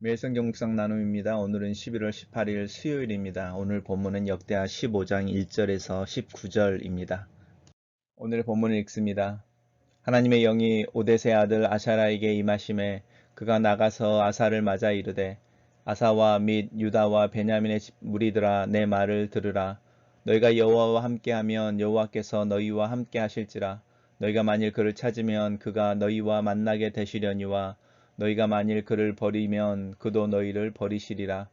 매성경 묵상 나눔입니다. 오늘은 11월 18일 수요일입니다. 오늘 본문은 역대하 15장 1절에서 19절입니다. 오늘의 본문을 읽습니다. 하나님의 영이 오데세 아들 아샤라에게 임하심에 그가 나가서 아사를 맞아 이르되 아사와 및 유다와 베냐민의 무리들아 내 말을 들으라 너희가 여호와와 함께하면 여호와께서 너희와 함께 하실지라 너희가 만일 그를 찾으면 그가 너희와 만나게 되시려니와 너희가 만일 그를 버리면 그도 너희를 버리시리라.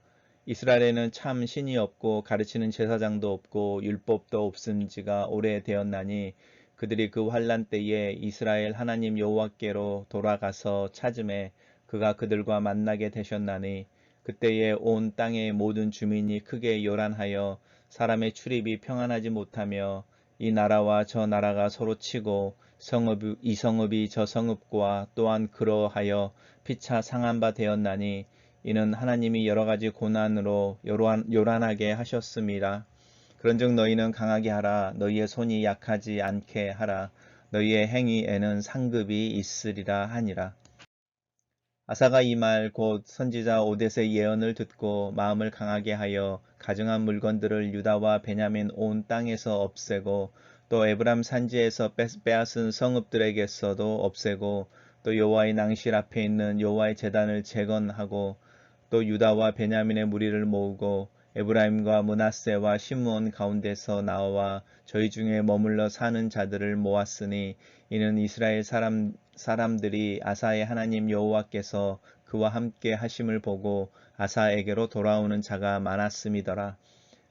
이스라엘에는 참 신이 없고 가르치는 제사장도 없고 율법도 없은 지가 오래되었나니 그들이 그 환란 때에 이스라엘 하나님 여호와께로 돌아가서 찾음에 그가 그들과 만나게 되셨나니 그때에 온 땅의 모든 주민이 크게 요란하여 사람의 출입이 평안하지 못하며 이 나라와 저 나라가 서로 치고 성읍이, 이 성읍이 저 성읍과 또한 그러하여 피차 상한 바 되었나니 이는 하나님이 여러 가지 고난으로 요란, 요란하게 하셨습니다. 그런즉 너희는 강하게 하라 너희의 손이 약하지 않게 하라 너희의 행위에는 상급이 있으리라 하니라. 아사가 이 말 곧 선지자 오데스의 예언을 듣고 마음을 강하게 하여 가증한 물건들을 유다와 베냐민 온 땅에서 없애고 또 에브람 산지에서 빼앗은 성읍들에게서도 없애고 또 여호와의 낭실 앞에 있는 여호와의 재단을 재건하고 또 유다와 베냐민의 무리를 모으고 에브라임과 문하세와 시므온 가운데서 나와 저희 중에 머물러 사는 자들을 모았으니 이는 이스라엘 사람 사람들이 아사의 하나님 여호와께서 그와 함께 하심을 보고 아사에게로 돌아오는 자가 많았음이더라.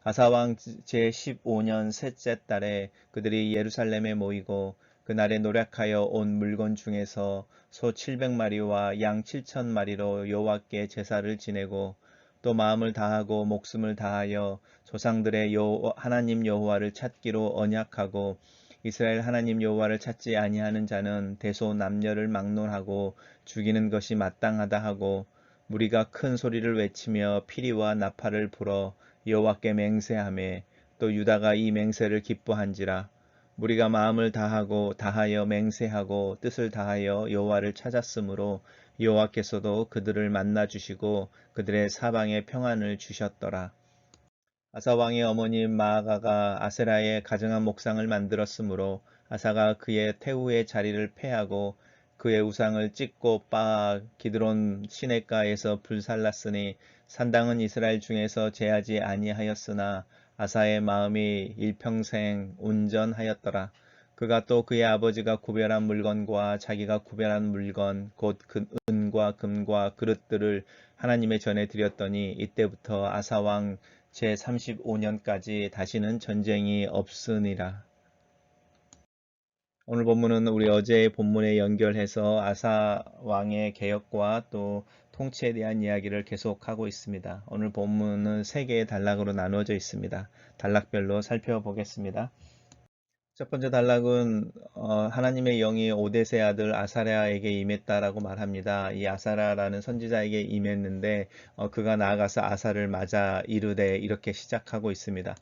아사왕 제15년 셋째 달에 그들이 예루살렘에 모이고 그날에 노력하여 온 물건 중에서 소 700마리와 양 7천마리로 여호와께 제사를 지내고 또 마음을 다하고 목숨을 다하여 조상들의 여 하나님 여호와를 찾기로 언약하고 이스라엘 하나님 여호와를 찾지 아니하는 자는 대소 남녀를 막론하고 죽이는 것이 마땅하다 하고 무리가 큰 소리를 외치며 피리와 나팔을 불어 여호와께 맹세하며 또 유다가 이 맹세를 기뻐한지라 무리가 마음을 다하고 다하여 맹세하고 뜻을 다하여 여호와를 찾았으므로 여호와께서도 그들을 만나 주시고 그들의 사방에 평안을 주셨더라. 아사 왕의 어머니 마아가가 아세라의 가정한 목상을 만들었으므로 아사가 그의 태후의 자리를 패하고 그의 우상을 찢고 빻아 기드론 시내가에서 불살랐으니 산당은 이스라엘 중에서 제하지 아니하였으나 아사의 마음이 일평생 온전하였더라. 그가 또 그의 아버지가 구별한 물건과 자기가 구별한 물건 곧 그 은과 금과 그릇들을 하나님의 전에 드렸더니 이때부터 아사 왕 제 35년까지 다시는 전쟁이 없으니라. 오늘 본문은 우리 어제의 본문에 연결해서 아사 왕의 개혁과 또 통치에 대한 이야기를 계속하고 있습니다. 오늘 본문은 세 개의 단락으로 나누어져 있습니다. 단락별로 살펴보겠습니다. 첫 번째 단락은 어, 하나님의 영이 오데세 아들 아사랴에게 임했다라고 말합니다. 이 아사라라는 선지자에게 임했는데 어, 그가 나아가서 아사를 맞아 이르되 이렇게 시작하고 있습니다.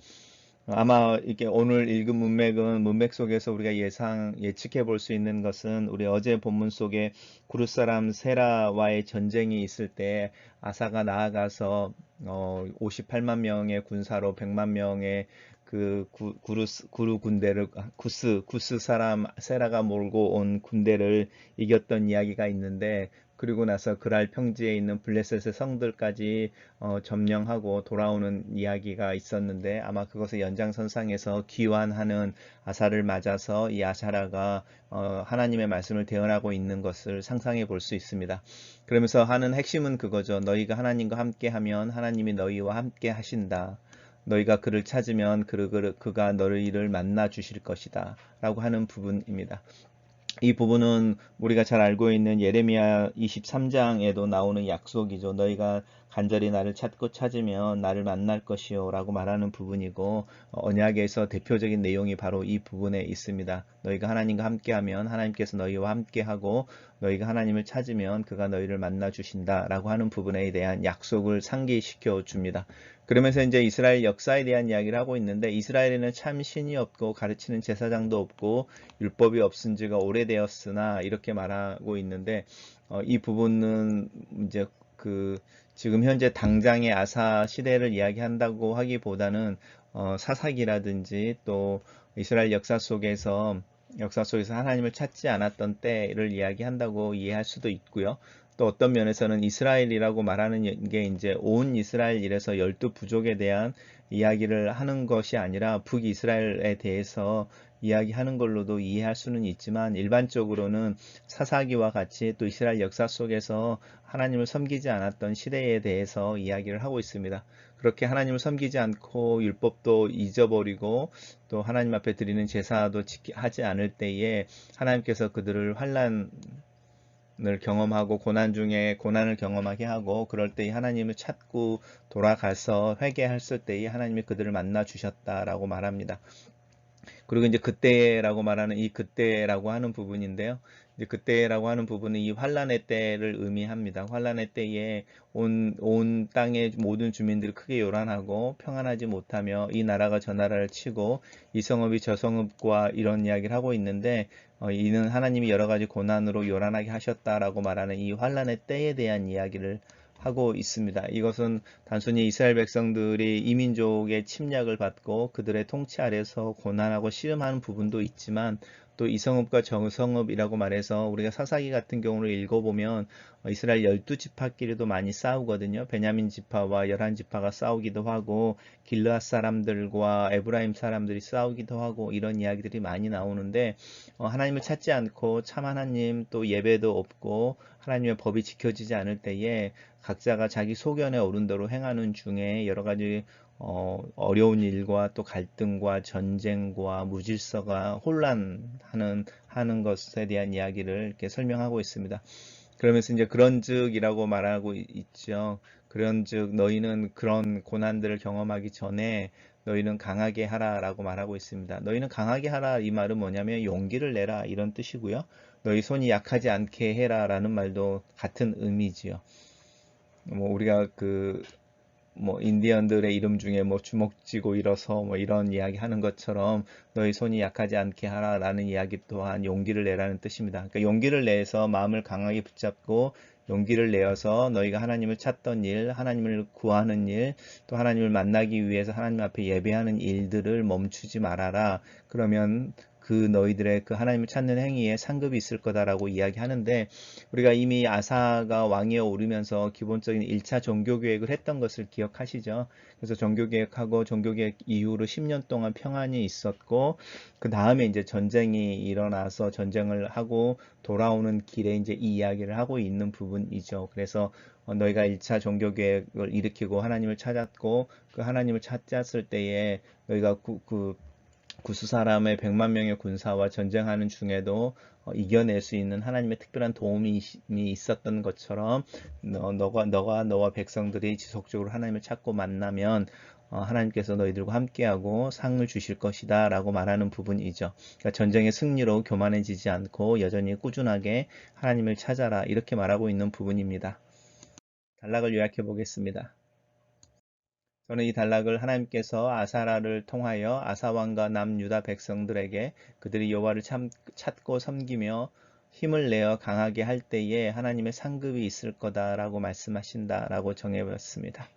아마 이게 오늘 읽은 문맥은 문맥 속에서 우리가 예상 예측해 볼 수 있는 것은 우리 어제 본문 속에 구르 사람 세라와의 전쟁이 있을 때 아사가 나아가서 어 58만 명의 군사로 100만 명의 그 구, 구루, 구루 군대를 아, 구스 구스 사람 세라가 몰고 온 군대를 이겼던 이야기가 있는데 그리고 나서 그랄 평지에 있는 블레셋의 성들까지 어, 점령하고 돌아오는 이야기가 있었는데 아마 그것의 연장선상에서 기환하는 아사를 맞아서 이 아사라가 어, 하나님의 말씀을 대언하고 있는 것을 상상해 볼 수 있습니다. 그러면서 하는 핵심은 그거죠. 너희가 하나님과 함께하면 하나님이 너희와 함께 하신다. 너희가 그를 찾으면 그가 너희를 만나 주실 것이다. 라고 하는 부분입니다. 이 부분은 우리가 잘 알고 있는 예레미야 23장에도 나오는 약속이죠. 너희가 간절히 나를 찾고 찾으면 나를 만날 것이요 라고 말하는 부분이고 언약에서 대표적인 내용이 바로 이 부분에 있습니다. 너희가 하나님과 함께하면 하나님께서 너희와 함께하고 너희가 하나님을 찾으면 그가 너희를 만나 주신다 라고 하는 부분에 대한 약속을 상기시켜 줍니다. 그러면서 이제 이스라엘 역사에 대한 이야기를 하고 있는데 이스라엘에는 참 신이 없고 가르치는 제사장도 없고 율법이 없은 지가 오래되었으나 이렇게 말하고 있는데 어, 이 부분은 이제 그 지금 현재 당장의 아사 시대를 이야기한다고 하기보다는 어, 사사기라든지 또 이스라엘 역사 속에서 역사 속에서 하나님을 찾지 않았던 때를 이야기한다고 이해할 수도 있고요. 또 어떤 면에서는 이스라엘이라고 말하는 게 이제 온 이스라엘이라서 열두 부족에 대한 이야기를 하는 것이 아니라 북이스라엘에 대해서 이야기하는 걸로도 이해할 수는 있지만 일반적으로는 사사기와 같이 또 이스라엘 역사 속에서 하나님을 섬기지 않았던 시대에 대해서 이야기를 하고 있습니다. 그렇게 하나님을 섬기지 않고 율법도 잊어버리고 또 하나님 앞에 드리는 제사도 하지 않을 때에 하나님께서 그들을 환란 을 경험하고 고난 중에 고난을 경험하게 하고 그럴 때 하나님을 찾고 돌아가서 회개했을 때에 하나님이 그들을 만나 주셨다라고 말합니다. 그리고 이제 그때라고 말하는 이 그때라고 하는 부분인데요. 이제 그때라고 하는 부분은 이 환란의 때를 의미합니다. 환란의 때에 온, 온 땅의 모든 주민들이 크게 요란하고 평안하지 못하며 이 나라가 저 나라를 치고 이 성읍이 저 성읍과 이런 이야기를 하고 있는데 어, 이는 하나님이 여러 가지 고난으로 요란하게 하셨다라고 말하는 이 환란의 때에 대한 이야기를 하고 있습니다. 이것은 단순히 이스라엘 백성들이 이민족의 침략을 받고 그들의 통치 아래서 고난하고 씨름하는 부분도 있지만 또 이성읍과 정성읍이라고 말해서 우리가 사사기 같은 경우를 읽어보면 이스라엘 열두 지파끼리도 많이 싸우거든요. 베냐민 지파와 열한 지파가 싸우기도 하고 길르앗 사람들과 에브라임 사람들이 싸우기도 하고 이런 이야기들이 많이 나오는데 어, 하나님을 찾지 않고 참 하나님 또 예배도 없고 하나님의 법이 지켜지지 않을 때에 각자가 자기 소견에 오른 대로 행하는 중에 여러 가지 어, 어려운 일과 또 갈등과 전쟁과 무질서가 혼란하는 하는 것에 대한 이야기를 이렇게 설명하고 있습니다. 그러면서 이제 그런즉이라고 말하고 있죠. 그런즉 너희는 그런 고난들을 경험하기 전에 너희는 강하게 하라라고 말하고 있습니다. 너희는 강하게 하라 이 말은 뭐냐면 용기를 내라 이런 뜻이고요. 너희 손이 약하지 않게 해라라는 말도 같은 의미지요. 뭐 우리가 그 뭐 인디언들의 이름 중에 뭐 주먹 쥐고 일어서 뭐 이런 이야기 하는 것처럼 너희 손이 약하지 않게 하라라는 이야기 또한 용기를 내라는 뜻입니다. 그러니까 용기를 내서 마음을 강하게 붙잡고 용기를 내어서 너희가 하나님을 찾던 일, 하나님을 구하는 일, 또 하나님을 만나기 위해서 하나님 앞에 예배하는 일들을 멈추지 말아라. 그러면 그 너희들의 그 하나님을 찾는 행위에 상급이 있을 거다라고 이야기하는데 우리가 이미 아사가 왕위에 오르면서 기본적인 1차 종교개혁을 했던 것을 기억하시죠. 그래서 종교개혁하고 종교개혁 이후로 10년 동안 평안이 있었고 그 다음에 이제 전쟁이 일어나서 전쟁을 하고 돌아오는 길에 이제 이 이야기를 하고 있는 부분이죠. 그래서 너희가 1차 종교개혁을 일으키고 하나님을 찾았고 그 하나님을 찾았을 때에 너희가 그, 그 구수 사람의 100만 명의 군사와 전쟁하는 중에도 어, 이겨낼 수 있는 하나님의 특별한 도움이 있었던 것처럼 너, 너가 너가 너와 백성들이 지속적으로 하나님을 찾고 만나면 어, 하나님께서 너희들과 함께하고 상을 주실 것이다 라고 말하는 부분이죠. 그러니까 전쟁의 승리로 교만해지지 않고 여전히 꾸준하게 하나님을 찾아라 이렇게 말하고 있는 부분입니다. 단락을 요약해 보겠습니다. 저는 이 단락을 하나님께서 아사라를 통하여 아사왕과 남유다 백성들에게 그들이 여호와를 찾고 섬기며 힘을 내어 강하게 할 때에 하나님의 상급이 있을 거다라고 말씀하신다라고 정해봤습니다.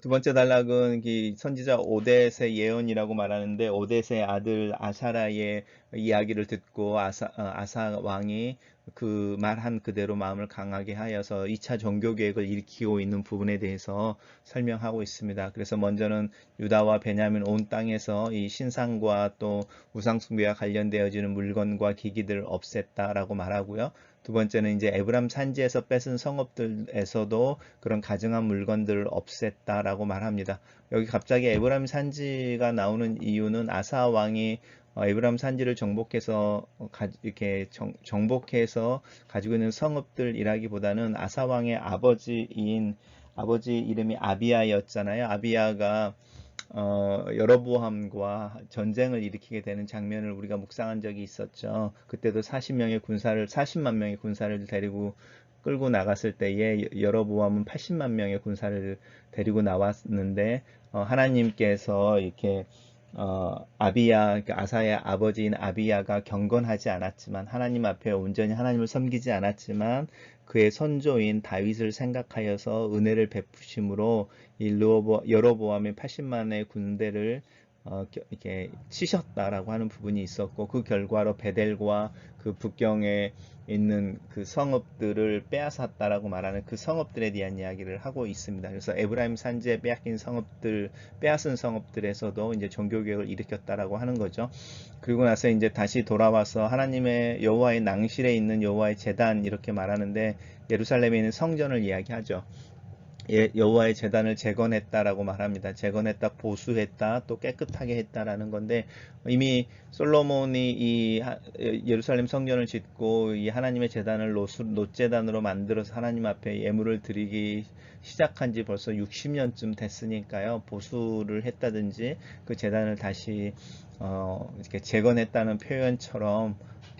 두 번째 단락은 선지자 오데스의 예언이라고 말하는데 오데스의 아들 아사라의 이야기를 듣고 아사, 어, 아사 왕이 그 말한 그대로 마음을 강하게 하여서 2차 종교 계획을 일으키고 있는 부분에 대해서 설명하고 있습니다. 그래서 먼저는 유다와 베냐민 온 땅에서 이 신상과 또 우상 숭배와 관련되어지는 물건과 기기들을 없앴다라고 말하고요. 두 번째는 이제 에브람 산지에서 뺏은 성읍들에서도 그런 가증한 물건들을 없앴다라고 말합니다. 여기 갑자기 에브람 산지가 나오는 이유는 아사 왕이 어, 에브람 산지를 정복해서 어, 이렇게 정, 복해서 가지고 있는 성읍들이라기보다는 아사 왕의 아버지인 아버지 이름이 아비아였잖아요. 아비아가 어, 여러보함과 전쟁을 일으키게 되는 장면을 우리가 묵상한 적이 있었죠. 그때도 40명의 군사를 40만 명의 군사를 데리고 끌고 나갔을 때에 여러보함은 80만 명의 군사를 데리고 나왔는데 어, 하나님께서 이렇게 어, 아비야, 그 아사의 아버지인 아비야가 경건하지 않았지만 하나님 앞에 온전히 하나님을 섬기지 않았지만 그의 선조인 다윗을 생각하여서 은혜를 베푸심으로 이 르호보, 여로보암의 80만의 군대를 어, 이렇게 치셨다라고 하는 부분이 있었고 그 결과로 베델과 그 북경에 있는 그 성읍들을 빼앗았다라고 말하는 그 성읍들에 대한 이야기를 하고 있습니다. 그래서 에브라임 산지에 빼앗긴 성읍들, 빼앗은 성읍들에서도 이제 종교개혁을 일으켰다라고 하는 거죠. 그리고 나서 이제 다시 돌아와서 하나님의 여호와의 낭실에 있는 여호와의 재단 이렇게 말하는데 예루살렘에 있는 성전을 이야기하죠. 예, 여호와의 재단을 재건했다라고 말합니다. 재건했다, 보수했다, 또 깨끗하게 했다라는 건데 이미 솔로몬이 이 예루살렘 성전을 짓고 이 하나님의 재단을 노재단으로 만들어서 하나님 앞에 예물을 드리기 시작한 지 벌써 60년쯤 됐으니까요. 보수를 했다든지 그 재단을 다시 어, 이렇게 재건했다는 표현처럼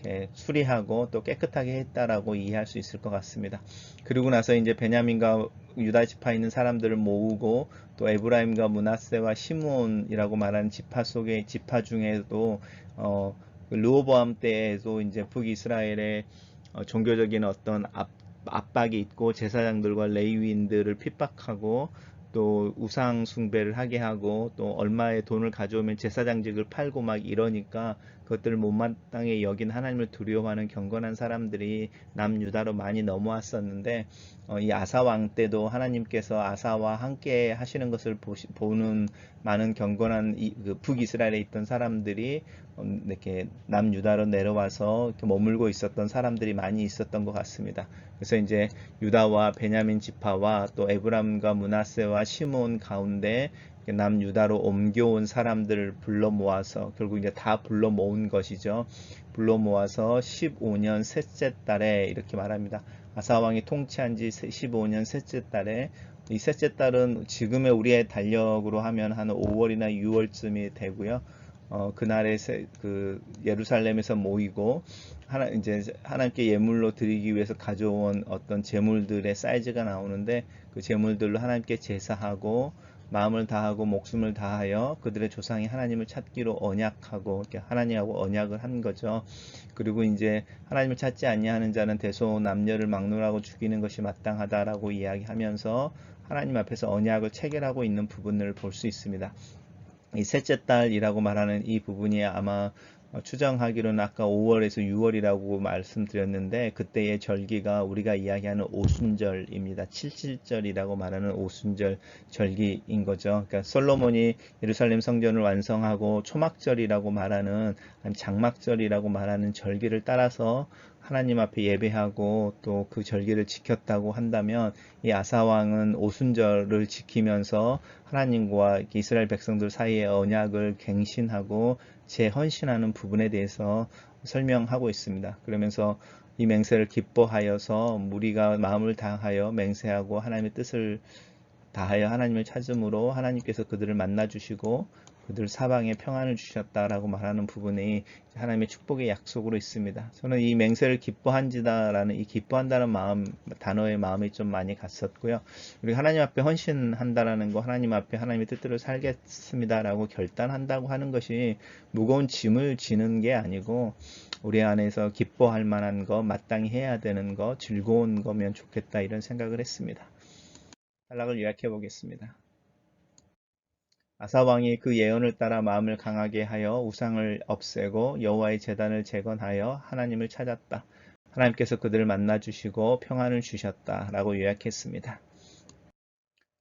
이렇게 수리하고 또 깨끗하게 했다라고 이해할 수 있을 것 같습니다. 그리고 나서 이제 베냐민과 유다 지파 있는 사람들을 모으고 또 에브라임과 문하세와 시몬이라고 말하는 지파 속의 지파 중에도 어, 그 르호보암 때에도 이제 북이스라엘의 어, 종교적인 어떤 압, 압박이 있고 제사장들과 레이위인들을 핍박하고 또 우상 숭배를 하게 하고 또 얼마의 돈을 가져오면 제사장직을 팔고 막 이러니까 그것들을 못마땅히 여긴 하나님을 두려워하는 경건한 사람들이 남유다로 많이 넘어왔었는데 어, 이 아사 왕 때도 하나님께서 아사와 함께 하시는 것을 보시, 보는 많은 경건한 이, 그 북이스라엘에 있던 사람들이 어, 이렇게 남유다로 내려와서 이렇게 머물고 있었던 사람들이 많이 있었던 것 같습니다. 그래서 이제 유다와 베냐민 지파와 또 에브람과 문하세와 시몬 가운데 남유다로 옮겨온 사람들을 불러 모아서 결국 이제 다 불러 모은 것이죠. 불러 모아서 15년 셋째 달에 이렇게 말합니다. 아사 왕이 통치한 지 15년 셋째 달에 이 셋째 달은 지금의 우리의 달력으로 하면 한 5월이나 6월쯤이 되고요. 어, 그날에 세, 그 예루살렘에서 모이고 하나 이제 하나님께 예물로 드리기 위해서 가져온 어떤 제물들의 사이즈가 나오는데 그 제물들로 하나님께 제사하고 마음을 다하고 목숨을 다하여 그들의 조상이 하나님을 찾기로 언약하고 이렇게 하나님하고 언약을 한 거죠. 그리고 이제 하나님을 찾지 아니하는 자는 대소 남녀를 막론하고 죽이는 것이 마땅하다라고 이야기하면서 하나님 앞에서 언약을 체결하고 있는 부분을 볼 수 있습니다. 이 셋째 달이라고 말하는 이 부분이 아마 어, 추정하기로는 아까 5월에서 6월이라고 말씀드렸는데 그때의 절기가 우리가 이야기하는 오순절입니다. 77절이라고 말하는 오순절 절기인 거죠. 그러니까 솔로몬이 예루살렘 성전을 완성하고 초막절이라고 말하는 장막절이라고 말하는 절기를 따라서 하나님 앞에 예배하고 또 그 절기를 지켰다고 한다면 이 아사 왕은 오순절을 지키면서 하나님과 이스라엘 백성들 사이의 언약을 갱신하고 재헌신하는 부분에 대해서 설명하고 있습니다. 그러면서 이 맹세를 기뻐하여서 무리가 마음을 다하여 맹세하고 하나님의 뜻을 다하여 하나님을 찾음으로 하나님께서 그들을 만나 주시고 그들 사방에 평안을 주셨다라고 말하는 부분이 하나님의 축복의 약속으로 있습니다. 저는 이 맹세를 기뻐한지다라는 이 기뻐한다는 마음 단어의 마음이 좀 많이 갔었고요. 우리 하나님 앞에 헌신한다라는 거 하나님 앞에 하나님의 뜻대로 살겠습니다라고 결단한다고 하는 것이 무거운 짐을 지는 게 아니고 우리 안에서 기뻐할 만한 거 마땅히 해야 되는 거 즐거운 거면 좋겠다 이런 생각을 했습니다. 단락을 요약해 보겠습니다. 아사왕이 그 예언을 따라 마음을 강하게 하여 우상을 없애고 여호와의 재단을 재건하여 하나님을 찾았다. 하나님께서 그들을 만나 주시고 평안을 주셨다. 라고 요약했습니다.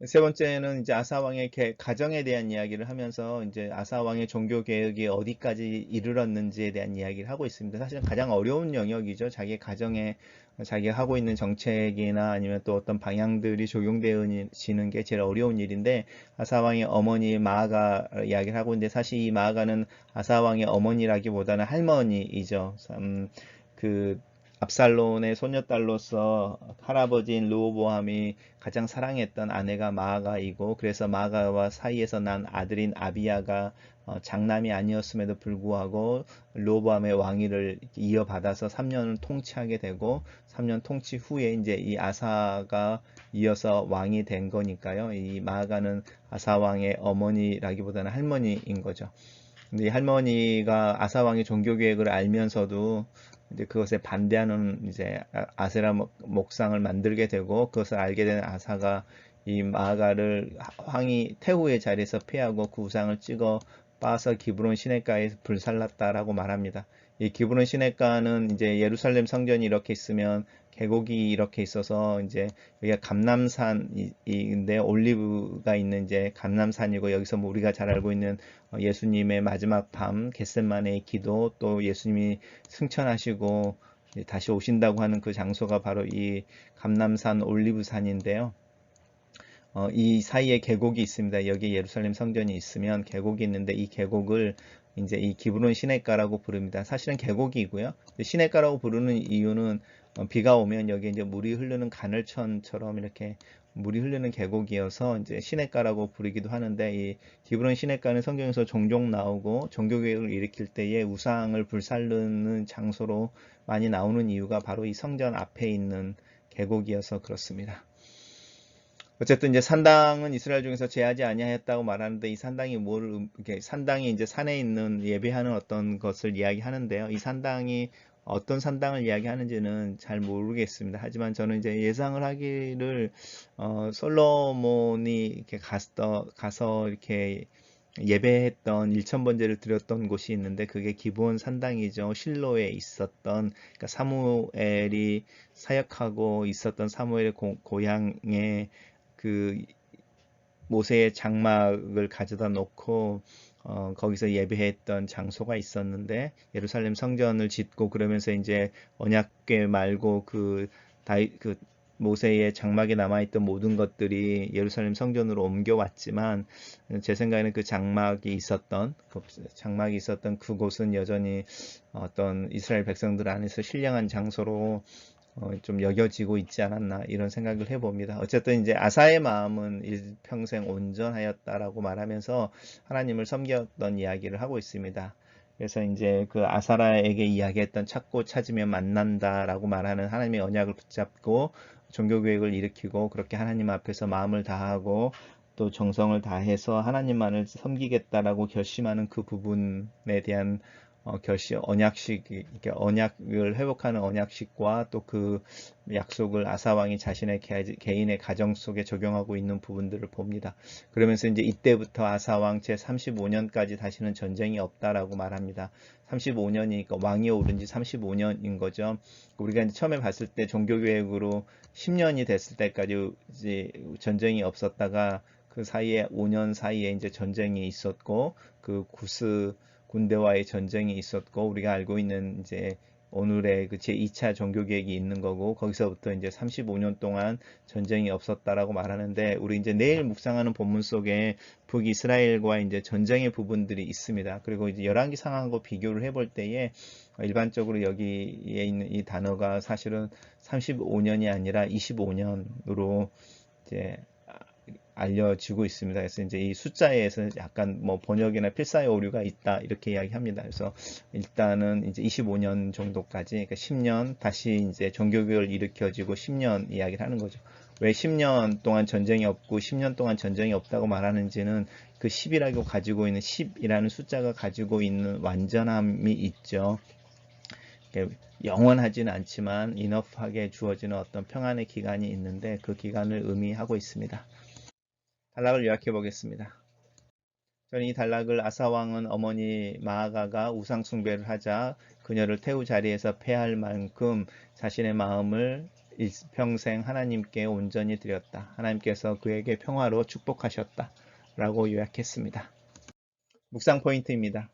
세 번째는 이제 아사왕의 가정에 대한 이야기를 하면서 이제 아사왕의 종교 개혁이 어디까지 이르렀는지에 대한 이야기를 하고 있습니다. 사실은 가장 어려운 영역이죠. 자기 가정에 자기가 하고 있는 정책이나 아니면 또 어떤 방향들이 적용되어지는 게 제일 어려운 일인데 아사왕의 어머니 마아가 이야기를 하고 있는데 사실 이 마아가는 아사왕의 어머니라기보다는 할머니이죠. 음, 그 압살론의 소녀딸로서 할아버지인 르호보암이 가장 사랑했던 아내가 마아가이고 그래서 마아가와 사이에서 난 아들인 아비야가 어, 장남이 아니었음에도 불구하고 르호보암의 왕위를 이어받아서 3년을 통치하게 되고 3년 통치 후에 이제 이 아사가 이어서 왕이 된 거니까요. 이 마아가는 아사 왕의 어머니라기보다는 할머니인 거죠. 근데 이 할머니가 아사 왕의 종교 계획을 알면서도 이제 그것에 반대하는 이제 아- 아세라 목- 목상을 만들게 되고 그것을 알게 된 아사가 이 마가를 황이 태후의 자리에서 피하고 그 우상을 찍어 빠서 기브론 시내가에 불살랐다라고 말합니다. 이 기브론 시내가는 이제 예루살렘 성전이 이렇게 있으면 계곡이 이렇게 있어서 이제 여기가 감남산인데 올리브가 있는 이제 감남산이고 여기서 뭐 우리가 잘 알고 있는 어, 예수님의 마지막 밤 겟셋만의 기도 또 예수님이 승천하시고 다시 오신다고 하는 그 장소가 바로 이 감남산 올리브산인데요. 어, 이 사이에 계곡이 있습니다. 여기 예루살렘 성전이 있으면 계곡이 있는데 이 계곡을 이제 이 기브론 시내가라고 부릅니다. 사실은 계곡이고요. 시내가라고 부르는 이유는 어, 비가 오면 여기 이제 물이 흐르는 가늘천처럼 이렇게 물이 흐르는 계곡이어서 이제 시내가라고 부르기도 하는데 이 기브론 시내가는 성경에서 종종 나오고 종교개혁을 일으킬 때에 우상을 불살르는 장소로 많이 나오는 이유가 바로 이 성전 앞에 있는 계곡이어서 그렇습니다. 어쨌든 이제 산당은 이스라엘 중에서 제하지 아니하였다고 말하는데 이 산당이 음- 이렇게 산당이 이제 산에 있는 예배하는 어떤 것을 이야기하는데요. 이 산당이 어떤 산당을 이야기하는지는 잘 모르겠습니다. 하지만 저는 이제 예상을 하기를 어, 솔로몬이 이렇게 가서 가서 이렇게 예배했던 일천 번제를 드렸던 곳이 있는데 그게 기브온 산당이죠. 실로에 있었던 그러니까 사무엘이 사역하고 있었던 사무엘의 고, 고향에 그 모세의 장막을 가져다 놓고 어, 거기서 예배했던 장소가 있었는데 예루살렘 성전을 짓고 그러면서 이제 언약궤 말고 그 다이 그 모세의 장막에 남아있던 모든 것들이 예루살렘 성전으로 옮겨왔지만 제 생각에는 그 장막이 있었던 그 장막이 있었던 그곳은 여전히 어떤 이스라엘 백성들 안에서 신령한 장소로 어, 좀 여겨지고 있지 않았나 이런 생각을 해봅니다. 어쨌든 이제 아사의 마음은 일평생 온전하였다라고 말하면서 하나님을 섬겼던 이야기를 하고 있습니다. 그래서 이제 그 아사라에게 이야기했던 찾고 찾으면 만난다라고 말하는 하나님의 언약을 붙잡고 종교 계획을 일으키고 그렇게 하나님 앞에서 마음을 다하고 또 정성을 다해서 하나님만을 섬기겠다라고 결심하는 그 부분에 대한 어, 결심 언약식 이렇게 언약을 회복하는 언약식과 또 그 약속을 아사 왕이 자신의 개, 개인의 가정 속에 적용하고 있는 부분들을 봅니다. 그러면서 이제 이때부터 아사 왕 제 35년까지 다시는 전쟁이 없다라고 말합니다. 35년이니까 왕이 오른 지 35년인 거죠. 우리가 처음에 봤을 때 종교 계획으로 10년이 됐을 때까지 이제 전쟁이 없었다가 그 사이에 5년 사이에 이제 전쟁이 있었고 그 구스 군대와의 전쟁이 있었고 우리가 알고 있는 이제 오늘의 그 제2차 종교 계획이 있는 거고 거기서부터 이제 35년 동안 전쟁이 없었다라고 말하는데 우리 이제 내일 묵상하는 본문 속에 북이스라엘과 이제 전쟁의 부분들이 있습니다. 그리고 이제 열왕기 상황하고 비교를 해볼 때에 일반적으로 여기에 있는 이 단어가 사실은 35년이 아니라 25년으로 이제 알려지고 있습니다. 그래서 이제 이 숫자에서 약간 뭐 번역이나 필사의 오류가 있다 이렇게 이야기합니다. 그래서 일단은 이제 25년 정도까지 그러니까 10년 다시 이제 종교교를 일으켜지고 10년 이야기를 하는 거죠. 왜 10년 동안 전쟁이 없고 10년 동안 전쟁이 없다고 말하는지는 그 10이라고 가지고 있는 10이라는 숫자가 가지고 있는 완전함이 있죠. 영원하지는 않지만 이너프하게 주어지는 어떤 평안의 기간이 있는데 그 기간을 의미하고 있습니다. 단락을 요약해 보겠습니다. 저는 이 단락을 아사왕은 어머니 마아가가 우상 숭배를 하자 그녀를 태우 자리에서 패할 만큼 자신의 마음을 일평생 하나님께 온전히 드렸다. 하나님께서 그에게 평화로 축복하셨다. 라고 요약했습니다. 묵상 포인트입니다.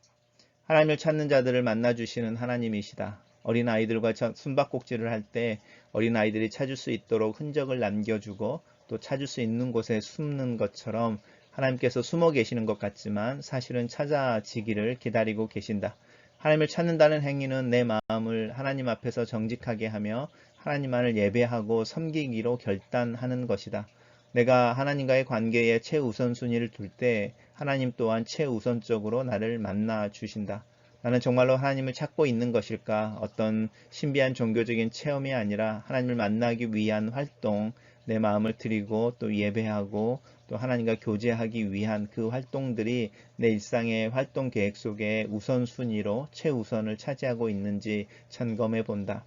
하나님을 찾는 자들을 만나주시는 하나님이시다. 어린 아이들과 숨바꼭질을 할 때 어린 아이들이 찾을 수 있도록 흔적을 남겨주고 또 찾을 수 있는 곳에 숨는 것처럼 하나님께서 숨어 계시는 것 같지만 사실은 찾아지기를 기다리고 계신다. 하나님을 찾는다는 행위는 내 마음을 하나님 앞에서 정직하게 하며 하나님만을 예배하고 섬기기로 결단하는 것이다. 내가 하나님과의 관계에 최우선순위를 둘 때 하나님 또한 최우선적으로 나를 만나 주신다. 나는 정말로 하나님을 찾고 있는 것일까? 어떤 신비한 종교적인 체험이 아니라 하나님을 만나기 위한 활동, 내 마음을 드리고 또 예배하고 또 하나님과 교제하기 위한 그 활동들이 내 일상의 활동 계획 속에 우선순위로 최우선을 차지하고 있는지 점검해 본다.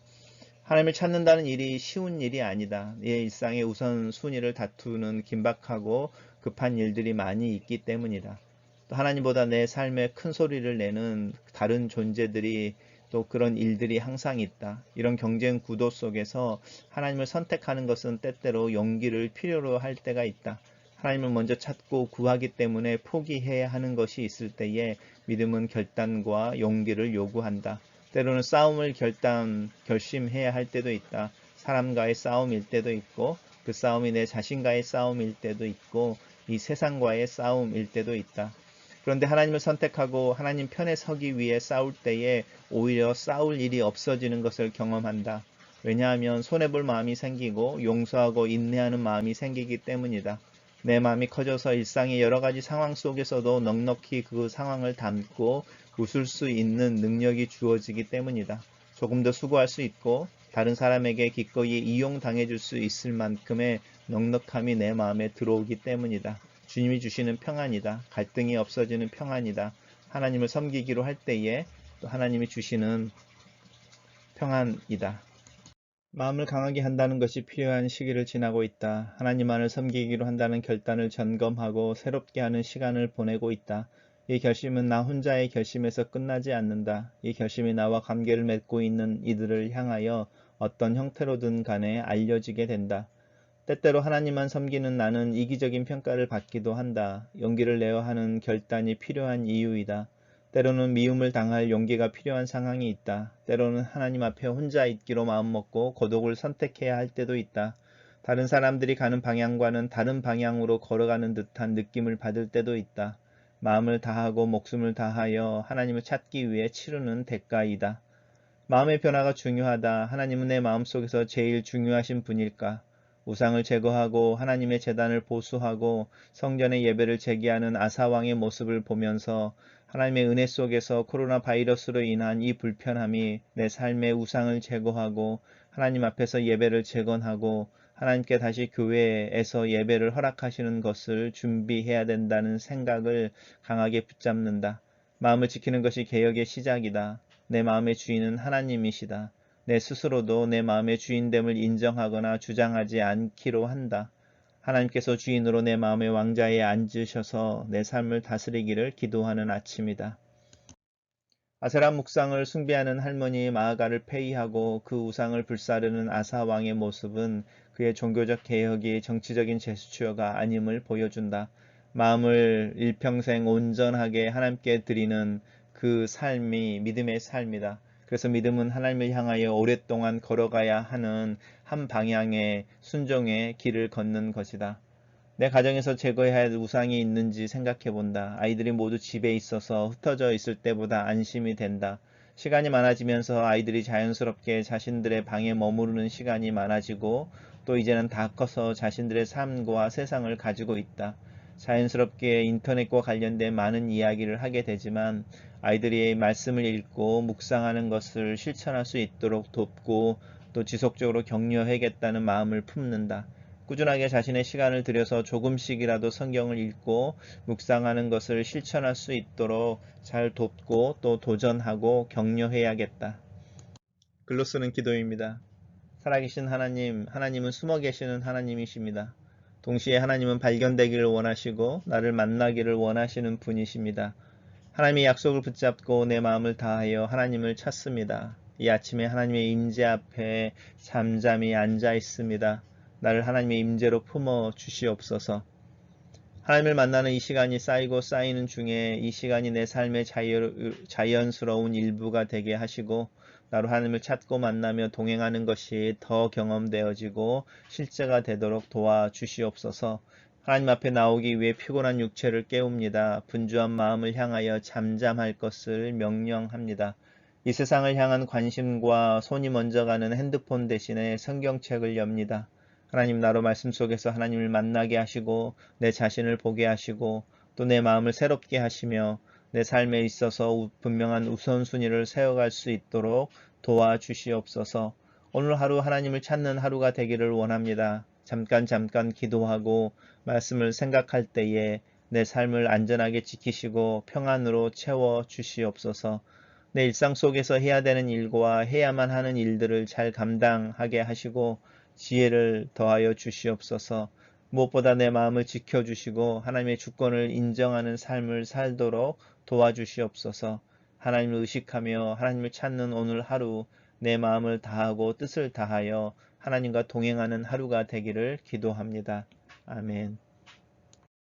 하나님을 찾는다는 일이 쉬운 일이 아니다. 내 일상의 우선순위를 다투는 긴박하고 급한 일들이 많이 있기 때문이다. 또 하나님보다 내 삶에 큰 소리를 내는 다른 존재들이 또 그런 일들이 항상 있다. 이런 경쟁 구도 속에서 하나님을 선택하는 것은 때때로 용기를 필요로 할 때가 있다. 하나님을 먼저 찾고 구하기 때문에 포기해야 하는 것이 있을 때에 믿음은 결단과 용기를 요구한다. 때로는 싸움을 결단, 결심해야 할 때도 있다. 사람과의 싸움일 때도 있고, 그 싸움이 내 자신과의 싸움일 때도 있고, 이 세상과의 싸움일 때도 있다. 그런데 하나님을 선택하고 하나님 편에 서기 위해 싸울 때에 오히려 싸울 일이 없어지는 것을 경험한다. 왜냐하면 손해볼 마음이 생기고 용서하고 인내하는 마음이 생기기 때문이다. 내 마음이 커져서 일상의 여러 가지 상황 속에서도 넉넉히 그 상황을 담고 웃을 수 있는 능력이 주어지기 때문이다. 조금 더 수고할 수 있고 다른 사람에게 기꺼이 이용당해 줄 수 있을 만큼의 넉넉함이 내 마음에 들어오기 때문이다. 주님이 주시는 평안이다. 갈등이 없어지는 평안이다. 하나님을 섬기기로 할 때에 또 하나님이 주시는 평안이다. 마음을 강하게 한다는 것이 필요한 시기를 지나고 있다. 하나님만을 섬기기로 한다는 결단을 점검하고 새롭게 하는 시간을 보내고 있다. 이 결심은 나 혼자의 결심에서 끝나지 않는다. 이 결심이 나와 관계를 맺고 있는 이들을 향하여 어떤 형태로든 간에 알려지게 된다. 때때로 하나님만 섬기는 나는 이기적인 평가를 받기도 한다. 용기를 내어 하는 결단이 필요한 이유이다. 때로는 미움을 당할 용기가 필요한 상황이 있다. 때로는 하나님 앞에 혼자 있기로 마음먹고 고독을 선택해야 할 때도 있다. 다른 사람들이 가는 방향과는 다른 방향으로 걸어가는 듯한 느낌을 받을 때도 있다. 마음을 다하고 목숨을 다하여 하나님을 찾기 위해 치르는 대가이다. 마음의 변화가 중요하다. 하나님은 내 마음속에서 제일 중요하신 분일까? 우상을 제거하고 하나님의 재단을 보수하고 성전의 예배를 재개하는 아사왕의 모습을 보면서 하나님의 은혜 속에서 코로나 바이러스로 인한 이 불편함이 내 삶의 우상을 제거하고 하나님 앞에서 예배를 재건하고 하나님께 다시 교회에서 예배를 허락하시는 것을 준비해야 된다는 생각을 강하게 붙잡는다. 마음을 지키는 것이 개혁의 시작이다. 내 마음의 주인은 하나님이시다. 내 스스로도 내 마음의 주인됨을 인정하거나 주장하지 않기로 한다. 하나님께서 주인으로 내 마음의 왕자에 앉으셔서 내 삶을 다스리기를 기도하는 아침이다. 아세라 묵상을 숭배하는 할머니 마아가를 폐위하고 그 우상을 불사르는 아사 왕의 모습은 그의 종교적 개혁이 정치적인 제스처가 아님을 보여준다. 마음을 일평생 온전하게 하나님께 드리는 그 삶이 믿음의 삶이다. 그래서 믿음은 하나님을 향하여 오랫동안 걸어가야 하는 한 방향의 순종의 길을 걷는 것이다. 내 가정에서 제거해야 할 우상이 있는지 생각해 본다. 아이들이 모두 집에 있어서 흩어져 있을 때보다 안심이 된다. 시간이 많아지면서 아이들이 자연스럽게 자신들의 방에 머무르는 시간이 많아지고 또 이제는 다 커서 자신들의 삶과 세상을 가지고 있다. 자연스럽게 인터넷과 관련된 많은 이야기를 하게 되지만 아이들이 말씀을 읽고 묵상하는 것을 실천할 수 있도록 돕고 또 지속적으로 격려해야겠다는 마음을 품는다. 꾸준하게 자신의 시간을 들여서 조금씩이라도 성경을 읽고 묵상하는 것을 실천할 수 있도록 잘 돕고 또 도전하고 격려해야겠다. 글로 쓰는 기도입니다. 살아계신 하나님, 하나님은 숨어 계시는 하나님이십니다. 동시에 하나님은 발견되기를 원하시고 나를 만나기를 원하시는 분이십니다. 하나님의 약속을 붙잡고 내 마음을 다하여 하나님을 찾습니다. 이 아침에 하나님의 임재 앞에 잠잠히 앉아 있습니다. 나를 하나님의 임재로 품어 주시옵소서. 하나님을 만나는 이 시간이 쌓이고 쌓이는 중에 이 시간이 내 삶의 자연스러운 일부가 되게 하시고 나로 하나님을 찾고 만나며 동행하는 것이 더 경험되어지고 실제가 되도록 도와주시옵소서. 하나님 앞에 나오기 위해 피곤한 육체를 깨웁니다. 분주한 마음을 향하여 잠잠할 것을 명령합니다. 이 세상을 향한 관심과 손이 먼저 가는 핸드폰 대신에 성경책을 엽니다. 하나님 나로 말씀 속에서 하나님을 만나게 하시고 내 자신을 보게 하시고 또 내 마음을 새롭게 하시며 내 삶에 있어서 분명한 우선순위를 세워갈 수 있도록 도와주시옵소서. 오늘 하루 하나님을 찾는 하루가 되기를 원합니다. 잠깐 잠깐 기도하고 말씀을 생각할 때에 내 삶을 안전하게 지키시고 평안으로 채워 주시옵소서. 내 일상 속에서 해야 되는 일과 해야만 하는 일들을 잘 감당하게 하시고 지혜를 더하여 주시옵소서. 무엇보다 내 마음을 지켜주시고 하나님의 주권을 인정하는 삶을 살도록 도와주시옵소서. 하나님을 의식하며 하나님을 찾는 오늘 하루 내 마음을 다하고 뜻을 다하여 하나님과 동행하는 하루가 되기를 기도합니다. 아멘.